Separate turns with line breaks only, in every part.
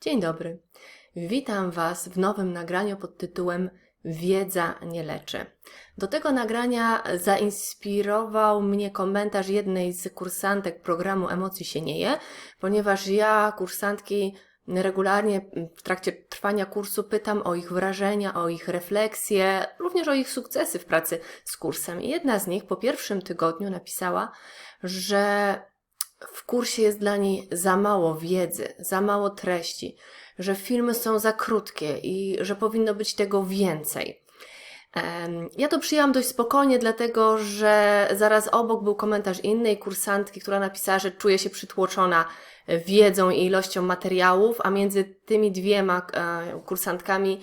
Dzień dobry. Witam Was w nowym nagraniu pod tytułem Wiedza nie leczy. Do tego nagrania zainspirował mnie komentarz jednej z kursantek programu Emocji się nie je, ponieważ ja kursantki regularnie w trakcie trwania kursu pytam o ich wrażenia, o ich refleksje, również o ich sukcesy w pracy z kursem. I jedna z nich po pierwszym tygodniu napisała, że w kursie jest dla niej za mało wiedzy, za mało treści, że filmy są za krótkie i że powinno być tego więcej. Ja to przyjęłam dość spokojnie, dlatego że zaraz obok był komentarz innej kursantki, która napisała, że czuje się przytłoczona wiedzą i ilością materiałów, a między tymi dwiema e, kursantkami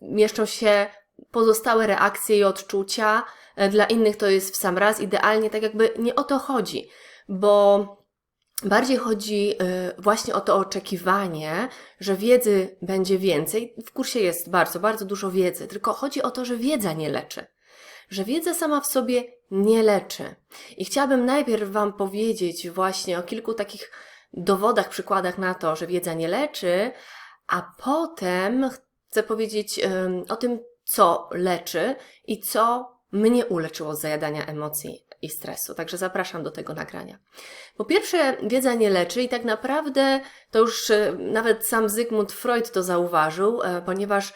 mieszczą się pozostałe reakcje i odczucia. E, Dla innych to jest w sam raz idealnie, tak jakby nie o to chodzi, bo Bardziej chodzi y, właśnie o to oczekiwanie, że wiedzy będzie więcej. W kursie jest bardzo, bardzo dużo wiedzy, tylko chodzi o to, że wiedza nie leczy. Że wiedza sama w sobie nie leczy. I chciałabym najpierw Wam powiedzieć właśnie o kilku takich dowodach, przykładach na to, że wiedza nie leczy, a potem chcę powiedzieć ym, o tym, co leczy i co mnie uleczyło z zajadania emocji i stresu. Także zapraszam do tego nagrania. Po pierwsze, wiedza nie leczy i tak naprawdę to już e, nawet sam Zygmunt Freud to zauważył, e, ponieważ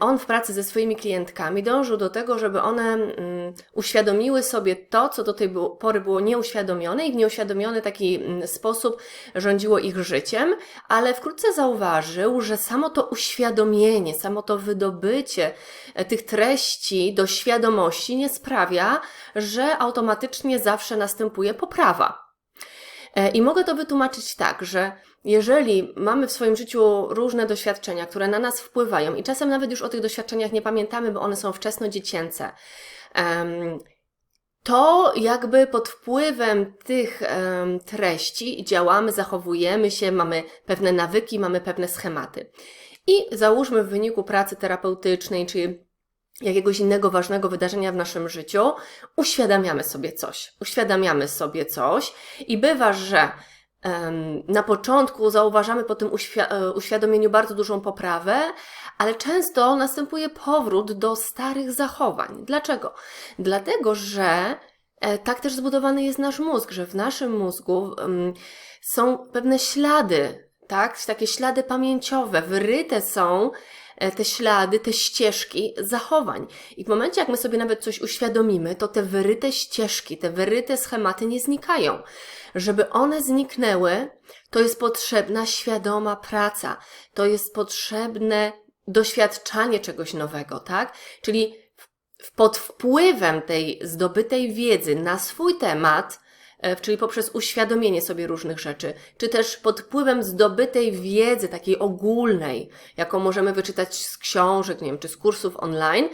on w pracy ze swoimi klientkami dążył do tego, żeby one mm, uświadomiły sobie to, co do tej pory było nieuświadomione i w nieuświadomiony taki mm, sposób rządziło ich życiem, ale wkrótce zauważył, że samo to uświadomienie, samo to wydobycie e, tych treści do świadomości nie sprawia, że automatycznie zawsze następuje poprawa. E, I mogę to wytłumaczyć tak, że jeżeli mamy w swoim życiu różne doświadczenia, które na nas wpływają, i czasem nawet już o tych doświadczeniach nie pamiętamy, bo one są wczesnodziecięce, em, to jakby pod wpływem tych treści działamy, zachowujemy się, mamy pewne nawyki, mamy pewne schematy. I załóżmy w wyniku pracy terapeutycznej, czy jakiegoś innego ważnego wydarzenia w naszym życiu, uświadamiamy sobie coś. Uświadamiamy sobie coś i bywa, że na początku zauważamy po tym e, uświadomieniu bardzo dużą poprawę, ale często następuje powrót do starych zachowań. Dlaczego? Dlatego, że e, tak też zbudowany jest nasz mózg, że w naszym mózgu są pewne ślady, tak? Takie ślady pamięciowe, wyryte są te ślady, te ścieżki zachowań. I w momencie, jak my sobie nawet coś uświadomimy, to te wyryte ścieżki, te wyryte schematy nie znikają. Żeby one zniknęły, to jest potrzebna świadoma praca, to jest potrzebne doświadczanie czegoś nowego, tak? Czyli pod wpływem tej zdobytej wiedzy na swój temat, e, czyli poprzez uświadomienie sobie różnych rzeczy, czy też pod wpływem zdobytej wiedzy takiej ogólnej, jaką możemy wyczytać z książek, nie wiem, czy z kursów online, e,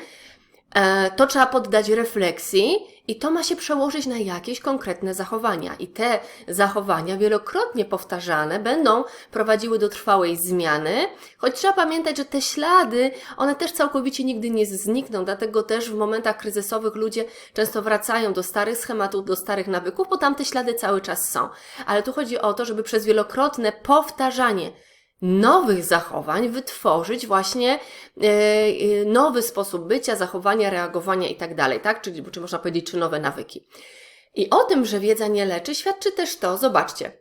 to trzeba poddać refleksji i to ma się przełożyć na jakieś konkretne zachowania. I te zachowania, wielokrotnie powtarzane, będą prowadziły do trwałej zmiany, choć trzeba pamiętać, że te ślady, one też całkowicie nigdy nie znikną, dlatego też w momentach kryzysowych ludzie często wracają do starych schematów, do starych nawyków, bo tam te ślady cały czas są. Ale tu chodzi o to, żeby przez wielokrotne powtarzanie nowych zachowań wytworzyć właśnie e, e, nowy sposób bycia, zachowania, reagowania i tak dalej, tak? Czyli, czy można powiedzieć, czy nowe nawyki. I o tym, że wiedza nie leczy, świadczy też to, zobaczcie,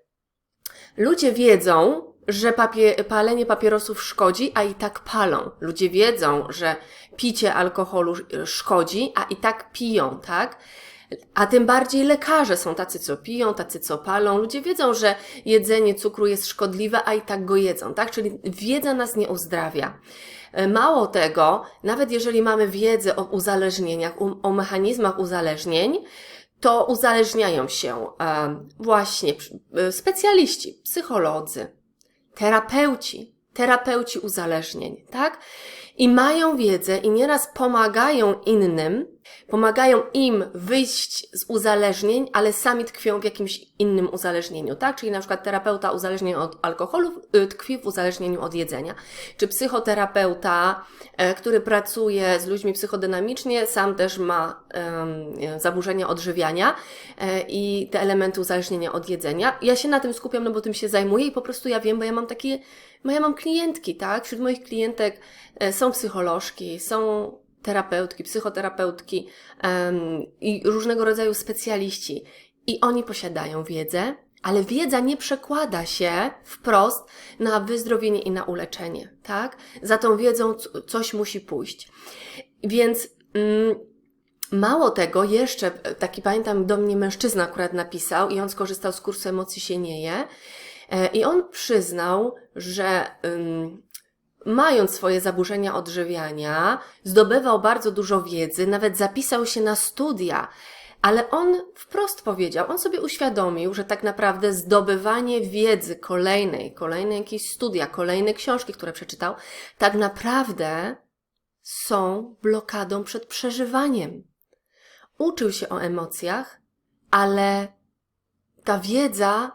ludzie wiedzą, że papie, palenie papierosów szkodzi, a i tak palą. Ludzie wiedzą, że picie alkoholu e, szkodzi, a i tak piją, tak? A tym bardziej lekarze są tacy, co piją, tacy, co palą. Ludzie wiedzą, że jedzenie cukru jest szkodliwe, a i tak go jedzą, tak? Czyli wiedza nas nie uzdrawia. E, Mało tego, nawet jeżeli mamy wiedzę o uzależnieniach, o, mechanizmach uzależnień, to uzależniają się e, właśnie e, specjaliści, psycholodzy, terapeuci, terapeuci uzależnień, tak? I mają wiedzę i nieraz pomagają innym pomagają im wyjść z uzależnień, ale sami tkwią w jakimś innym uzależnieniu, tak? Czyli na przykład terapeuta uzależnień od alkoholu y, tkwi w uzależnieniu od jedzenia. Czy psychoterapeuta, e, który pracuje z ludźmi psychodynamicznie, sam też ma em, zaburzenia odżywiania e, i te elementy uzależnienia od jedzenia. Ja się na tym skupiam, no bo tym się zajmuję i po prostu ja wiem, bo ja mam takie, bo ja mam klientki, tak? Wśród moich klientek e, są psycholożki, są terapeutki, psychoterapeutki em, i różnego rodzaju specjaliści. I oni posiadają wiedzę, ale wiedza nie przekłada się wprost na wyzdrowienie i na uleczenie, tak? Za tą wiedzą coś musi pójść. Więc mm, mało tego, jeszcze e, taki pamiętam do mnie mężczyzna akurat napisał i on skorzystał z kursu emocji się nie je. E, I on przyznał, że mając swoje zaburzenia odżywiania, zdobywał bardzo dużo wiedzy, nawet zapisał się na studia, ale on wprost powiedział, on sobie uświadomił, że tak naprawdę zdobywanie wiedzy kolejnej, kolejne jakieś studia, kolejne książki, które przeczytał, tak naprawdę są blokadą przed przeżywaniem. Uczył się o emocjach, ale ta wiedza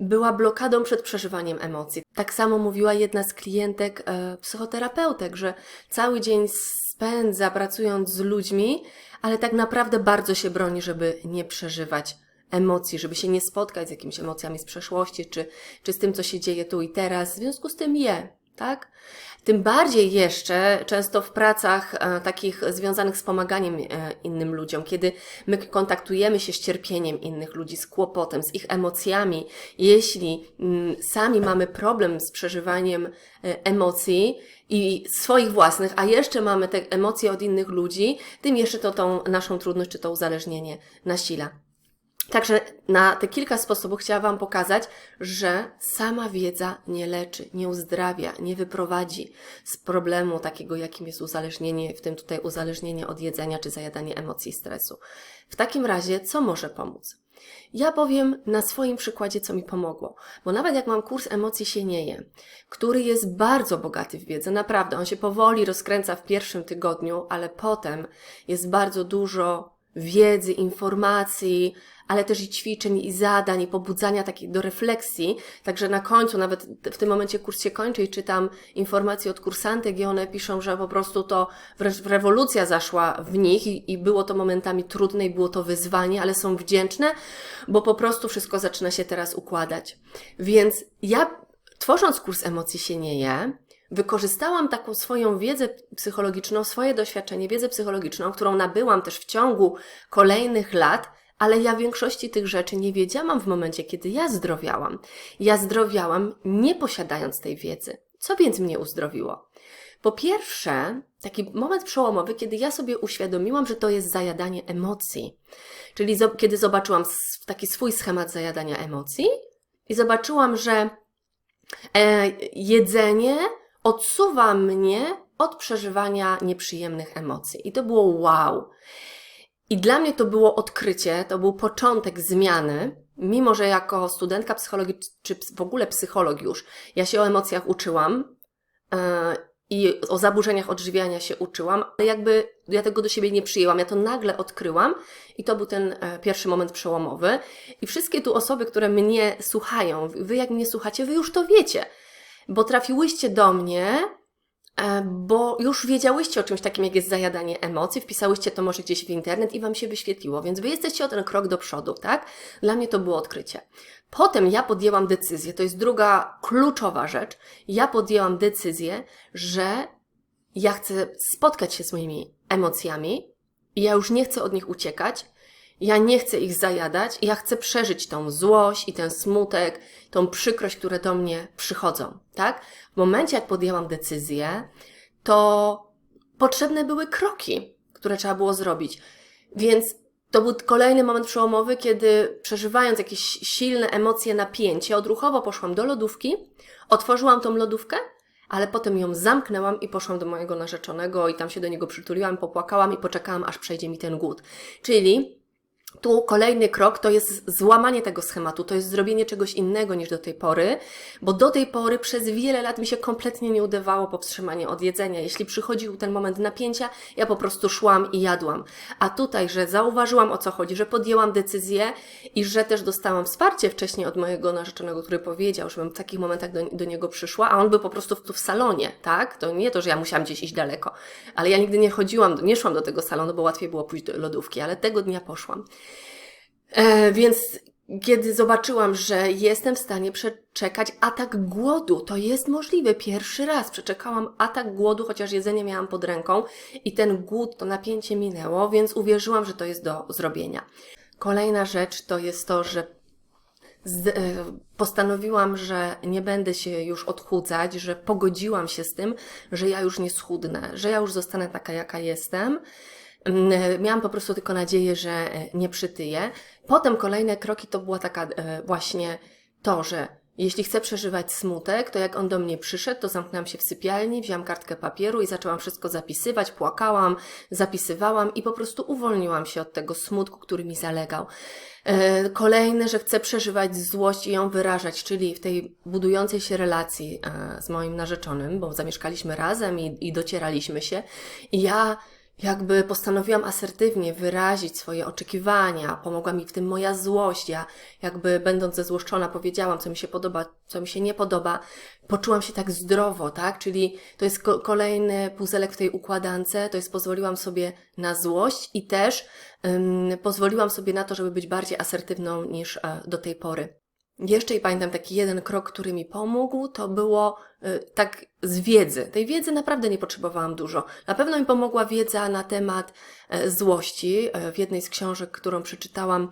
była blokadą przed przeżywaniem emocji. Tak samo mówiła jedna z klientek e, psychoterapeutek, że cały dzień spędza pracując z ludźmi, ale tak naprawdę bardzo się broni, żeby nie przeżywać emocji, żeby się nie spotkać z jakimiś emocjami z przeszłości, czy, czy z tym, co się dzieje tu i teraz. W związku z tym je, tak? Tym bardziej jeszcze często w pracach e, takich związanych z pomaganiem e, innym ludziom, kiedy my kontaktujemy się z cierpieniem innych ludzi, z kłopotem, z ich emocjami, jeśli mm, sami mamy problem z przeżywaniem e, emocji i swoich własnych, a jeszcze mamy te emocje od innych ludzi, tym jeszcze to tą naszą trudność czy to uzależnienie nasila. Także na te kilka sposobów chciałam Wam pokazać, że sama wiedza nie leczy, nie uzdrawia, nie wyprowadzi z problemu takiego, jakim jest uzależnienie, w tym tutaj uzależnienie od jedzenia czy zajadanie emocji stresu. W takim razie, co może pomóc? Ja powiem na swoim przykładzie, co mi pomogło, bo nawet jak mam kurs emocji się nie je, który jest bardzo bogaty w wiedzę, naprawdę, on się powoli rozkręca w pierwszym tygodniu, ale potem jest bardzo dużo wiedzy, informacji, ale też i ćwiczeń, i zadań, i pobudzania takich do refleksji. Także na końcu, nawet w tym momencie kurs się kończy i czytam informacje od kursantek i one piszą, że po prostu to rewolucja zaszła w nich i, i było to momentami trudne i było to wyzwanie, ale są wdzięczne, bo po prostu wszystko zaczyna się teraz układać. Więc ja, tworząc kurs emocji się nie je, wykorzystałam taką swoją wiedzę psychologiczną, swoje doświadczenie, wiedzę psychologiczną, którą nabyłam też w ciągu kolejnych lat, ale ja większości tych rzeczy nie wiedziałam w momencie, kiedy ja zdrowiałam. Ja zdrowiałam nie posiadając tej wiedzy. Co więc mnie uzdrowiło? Po pierwsze, taki moment przełomowy, kiedy ja sobie uświadomiłam, że to jest zajadanie emocji. Czyli kiedy zobaczyłam taki swój schemat zajadania emocji i zobaczyłam, że e, jedzenie odsuwa mnie od przeżywania nieprzyjemnych emocji. I to było wow. I dla mnie to było odkrycie, to był początek zmiany, mimo że jako studentka psychologii, czy w ogóle psycholog już, ja się o emocjach uczyłam yy, i o zaburzeniach odżywiania się uczyłam, ale jakby ja tego do siebie nie przyjęłam, ja to nagle odkryłam i to był ten e, pierwszy moment przełomowy. I wszystkie tu osoby, które mnie słuchają, wy jak mnie słuchacie, wy już to wiecie, bo trafiłyście do mnie E, bo już wiedziałyście o czymś takim, jak jest zajadanie emocji, wpisałyście to może gdzieś w internet i Wam się wyświetliło, więc Wy jesteście o ten krok do przodu, tak? Dla mnie to było odkrycie. Potem ja podjęłam decyzję, to jest druga kluczowa rzecz, ja podjęłam decyzję, że ja chcę spotkać się z moimi emocjami ja już nie chcę od nich uciekać, ja nie chcę ich zajadać, ja chcę przeżyć tą złość i ten smutek, tą przykrość, które do mnie przychodzą, tak? W momencie, jak podjęłam decyzję, to potrzebne były kroki, które trzeba było zrobić. Więc to był kolejny moment przełomowy, kiedy przeżywając jakieś silne emocje, napięcie, odruchowo poszłam do lodówki, otworzyłam tą lodówkę, ale potem ją zamknęłam i poszłam do mojego narzeczonego i tam się do niego przytuliłam, popłakałam i poczekałam, aż przejdzie mi ten głód. Czyli tu kolejny krok to jest złamanie tego schematu, to jest zrobienie czegoś innego niż do tej pory, bo do tej pory przez wiele lat mi się kompletnie nie udawało powstrzymanie od jedzenia. Jeśli przychodził ten moment napięcia, ja po prostu szłam i jadłam. A tutaj, że zauważyłam o co chodzi, że podjęłam decyzję i że też dostałam wsparcie wcześniej od mojego narzeczonego, który powiedział, żebym w takich momentach do, do niego przyszła, a on był po prostu tu w salonie, tak? To nie to, że ja musiałam gdzieś iść daleko, ale ja nigdy nie chodziłam, nie szłam do tego salonu, bo łatwiej było pójść do lodówki, ale tego dnia poszłam. E, więc kiedy zobaczyłam, że jestem w stanie przeczekać atak głodu, to jest możliwe. Pierwszy raz przeczekałam atak głodu, chociaż jedzenie miałam pod ręką i ten głód, to napięcie minęło, więc uwierzyłam, że to jest do zrobienia. Kolejna rzecz to jest to, że e, postanowiłam, że nie będę się już odchudzać, że pogodziłam się z tym, że ja już nie schudnę, że ja już zostanę taka, jaka jestem. Miałam po prostu tylko nadzieję, że e, nie przytyję. Potem kolejne kroki to była taka e, właśnie to, że jeśli chcę przeżywać smutek, to jak on do mnie przyszedł, to zamknęłam się w sypialni, wziąłam kartkę papieru i zaczęłam wszystko zapisywać, płakałam, zapisywałam i po prostu uwolniłam się od tego smutku, który mi zalegał. E, Kolejne, że chcę przeżywać złość i ją wyrażać, czyli w tej budującej się relacji z moim narzeczonym, bo zamieszkaliśmy razem i, i docieraliśmy się. I ja jakby postanowiłam asertywnie wyrazić swoje oczekiwania, pomogła mi w tym moja złość. Ja jakby będąc zezłoszczona powiedziałam, co mi się podoba, co mi się nie podoba. Poczułam się tak zdrowo, tak? Czyli to jest ko- kolejny puzelek w tej układance, to jest pozwoliłam sobie na złość i też pozwoliłam sobie na to, żeby być bardziej asertywną niż e, do tej pory. Jeszcze i pamiętam taki jeden krok, który mi pomógł, to było y, tak z wiedzy. Tej wiedzy naprawdę nie potrzebowałam dużo. Na pewno mi pomogła wiedza na temat e, złości. E, W jednej z książek, którą przeczytałam,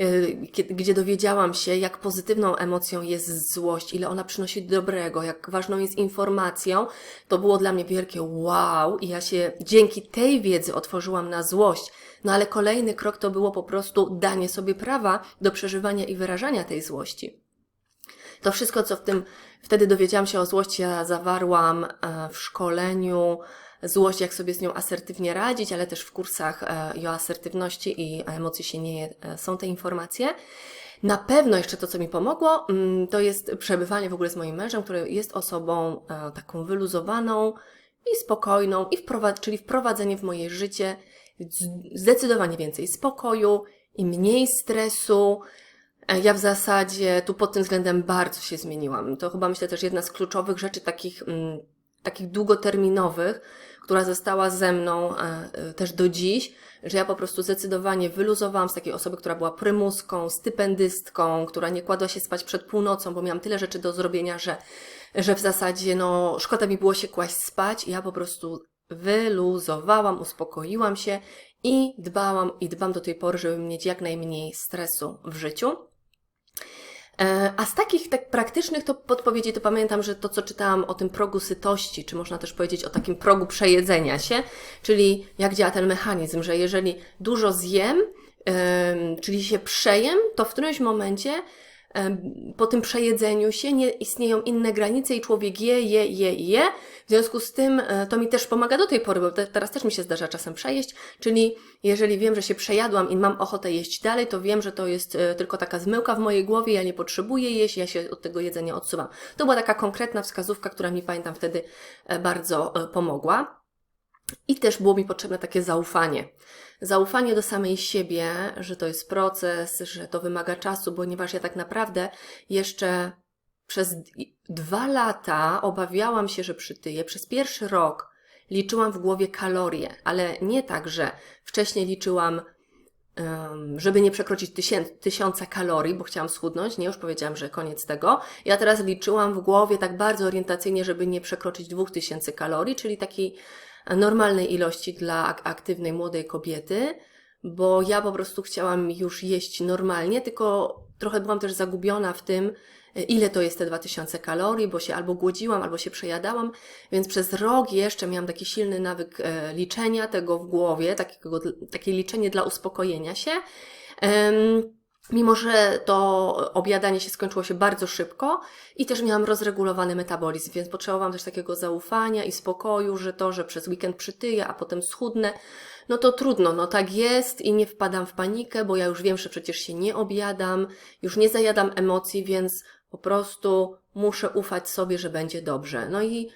y, kie- gdzie dowiedziałam się, jak pozytywną emocją jest złość, ile ona przynosi dobrego, jak ważną jest informacją, to było dla mnie wielkie wow i ja się dzięki tej wiedzy otworzyłam na złość. No ale kolejny krok to było po prostu danie sobie prawa do przeżywania i wyrażania tej złości. To wszystko, co w tym wtedy dowiedziałam się o złości, ja zawarłam e, w szkoleniu złość, jak sobie z nią asertywnie radzić, ale też w kursach e, i o asertywności i emocji się nie e, są te informacje. Na pewno jeszcze to, co mi pomogło, mm, to jest przebywanie w ogóle z moim mężem, który jest osobą taką wyluzowaną i spokojną, i wprowadz, czyli wprowadzenie w moje życie zdecydowanie więcej spokoju i mniej stresu, E, Ja w zasadzie tu pod tym względem bardzo się zmieniłam. To chyba myślę też jedna z kluczowych rzeczy takich, mm, takich długoterminowych, która została ze mną e, e, też do dziś, że ja po prostu zdecydowanie wyluzowałam z takiej osoby, która była prymuską, stypendystką, która nie kładła się spać przed północą, bo miałam tyle rzeczy do zrobienia, że, że w zasadzie no, szkoda mi było się kłaść spać i ja po prostu wyluzowałam, uspokoiłam się i dbałam i dbam do tej pory, żeby mieć jak najmniej stresu w życiu. E, A z takich tak praktycznych to podpowiedzi, to pamiętam, że to, co czytałam o tym progu sytości, czy można też powiedzieć o takim progu przejedzenia się, czyli jak działa ten mechanizm, że jeżeli dużo zjem, em, czyli się przejem, to w którymś momencie po tym przejedzeniu się nie istnieją inne granice i człowiek je, je, je, je. W związku z tym e, to mi też pomaga do tej pory, bo te, teraz też mi się zdarza czasem przejeść, czyli jeżeli wiem, że się przejadłam i mam ochotę jeść dalej, to wiem, że to jest e, tylko taka zmyłka w mojej głowie, ja nie potrzebuję jeść, ja się od tego jedzenia odsuwam. To była taka konkretna wskazówka, która mi pamiętam wtedy e, bardzo pomogła. I też było mi potrzebne takie zaufanie. Zaufanie do samej siebie, że to jest proces, że to wymaga czasu, ponieważ ja tak naprawdę jeszcze przez dwa lata obawiałam się, że przytyję. Przez pierwszy rok liczyłam w głowie kalorie, ale nie tak, że wcześniej liczyłam, żeby nie przekroczyć tysiąca kalorii, bo chciałam schudnąć. Nie, już powiedziałam, że koniec tego. Ja teraz liczyłam w głowie tak bardzo orientacyjnie, żeby nie przekroczyć dwóch tysięcy kalorii, czyli takiej normalnej ilości dla ak- aktywnej młodej kobiety, bo ja po prostu chciałam już jeść normalnie, tylko trochę byłam też zagubiona w tym, ile to jest te 2000 kalorii, bo się albo głodziłam, albo się przejadałam, więc przez rok jeszcze miałam taki silny nawyk e, liczenia tego w głowie, takiego, takie liczenie dla uspokojenia się. Em, Mimo, że to obiadanie się skończyło się bardzo szybko i też miałam rozregulowany metabolizm, więc potrzebowałam też takiego zaufania i spokoju, że to, że przez weekend przytyję, a potem schudnę, no to trudno, no tak jest i nie wpadam w panikę, bo ja już wiem, że przecież się nie objadam, już nie zajadam emocji, więc po prostu muszę ufać sobie, że będzie dobrze. No i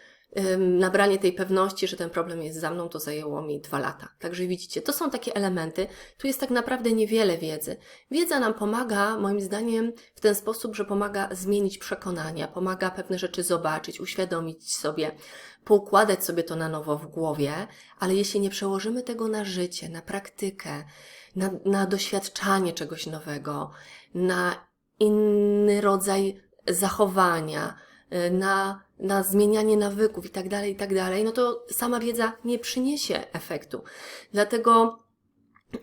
nabranie tej pewności, że ten problem jest za mną, to zajęło mi dwa lata. Także widzicie, to są takie elementy. Tu jest tak naprawdę niewiele wiedzy. Wiedza nam pomaga, moim zdaniem, w ten sposób, że pomaga zmienić przekonania, pomaga pewne rzeczy zobaczyć, uświadomić sobie, poukładać sobie to na nowo w głowie, ale jeśli nie przełożymy tego na życie, na praktykę, na, na doświadczanie czegoś nowego, na inny rodzaj zachowania, na, na zmienianie nawyków i tak dalej, i tak dalej, no to sama wiedza nie przyniesie efektu. Dlatego,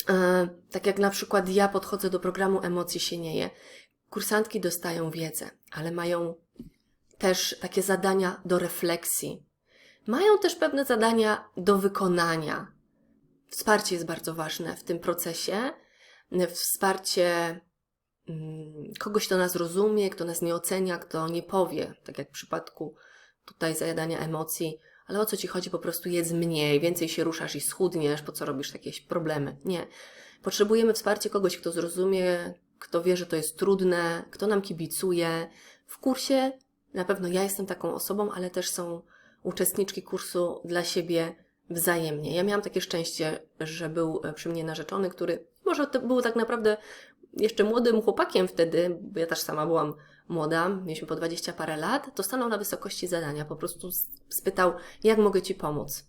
e, tak jak na przykład ja podchodzę do programu Emocji się nieje, kursantki dostają wiedzę, ale mają też takie zadania do refleksji. Mają też pewne zadania do wykonania. Wsparcie jest bardzo ważne w tym procesie. Wsparcie kogoś, kto nas rozumie, kto nas nie ocenia, kto nie powie, tak jak w przypadku tutaj zajadania emocji, ale o co ci chodzi? Po prostu jedz mniej, więcej się ruszasz i schudniesz, po co robisz jakieś problemy? Nie. Potrzebujemy wsparcia kogoś, kto zrozumie, kto wie, że to jest trudne, kto nam kibicuje. W kursie na pewno ja jestem taką osobą, ale też są uczestniczki kursu dla siebie wzajemnie. Ja miałam takie szczęście, że był przy mnie narzeczony, który może to był tak naprawdę jeszcze młodym chłopakiem wtedy, bo ja też sama byłam młoda, mieliśmy po 20 parę lat, to stanął na wysokości zadania, po prostu spytał, jak mogę Ci pomóc.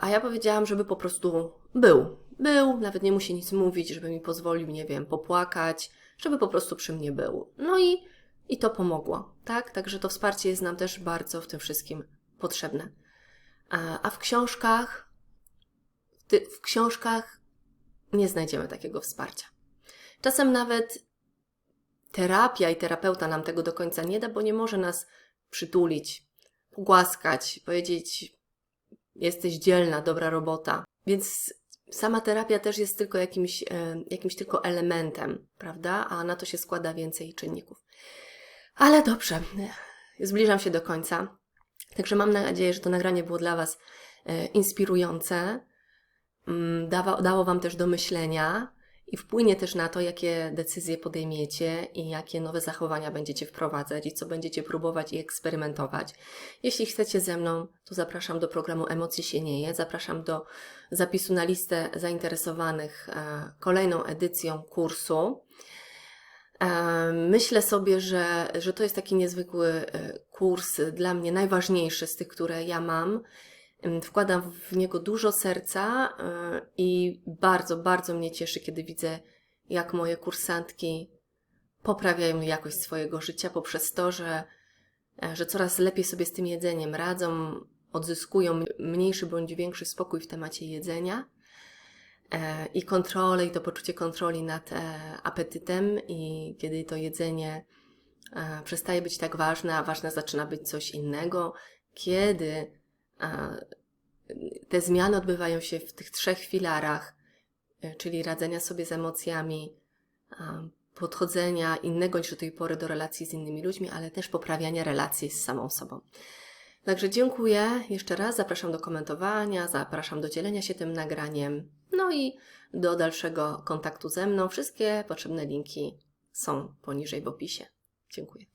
A ja powiedziałam, żeby po prostu był. Był, nawet nie musi nic mówić, żeby mi pozwolił, nie wiem, popłakać, żeby po prostu przy mnie był. No i, i to pomogło, tak? Także to wsparcie jest nam też bardzo w tym wszystkim potrzebne. A, w książkach, w książkach nie znajdziemy takiego wsparcia. Czasem nawet terapia i terapeuta nam tego do końca nie da, bo nie może nas przytulić, pogłaskać, powiedzieć: Jesteś dzielna, dobra robota. Więc sama terapia też jest tylko jakimś, e, jakimś tylko elementem, prawda? A na to się składa więcej czynników. Ale dobrze, zbliżam się do końca. Także mam nadzieję, że to nagranie było dla Was e, inspirujące, mm, dało Wam też do myślenia i wpłynie też na to, jakie decyzje podejmiecie i jakie nowe zachowania będziecie wprowadzać i co będziecie próbować i eksperymentować. Jeśli chcecie ze mną, to zapraszam do programu Emocje się nieje, zapraszam do zapisu na listę zainteresowanych e, kolejną edycją kursu. E, myślę sobie, że, że to jest taki niezwykły e, kurs, dla mnie najważniejszy z tych, które ja mam Wkładam w niego dużo serca y, i bardzo, bardzo mnie cieszy, kiedy widzę, jak moje kursantki poprawiają jakość swojego życia poprzez to, że, e, że coraz lepiej sobie z tym jedzeniem radzą, odzyskują mniejszy bądź większy spokój w temacie jedzenia e, i kontrolę, i to poczucie kontroli nad e, apetytem, i kiedy to jedzenie przestaje być tak ważne, a ważne zaczyna być coś innego, kiedy te zmiany odbywają się w tych trzech filarach, e, czyli radzenia sobie z emocjami, podchodzenia innego niż do tej pory do relacji z innymi ludźmi, ale też poprawiania relacji z samą sobą. Także dziękuję jeszcze raz, zapraszam do komentowania, zapraszam do dzielenia się tym nagraniem, no i do dalszego kontaktu ze mną. Wszystkie potrzebne linki są poniżej w opisie. Dziękuję.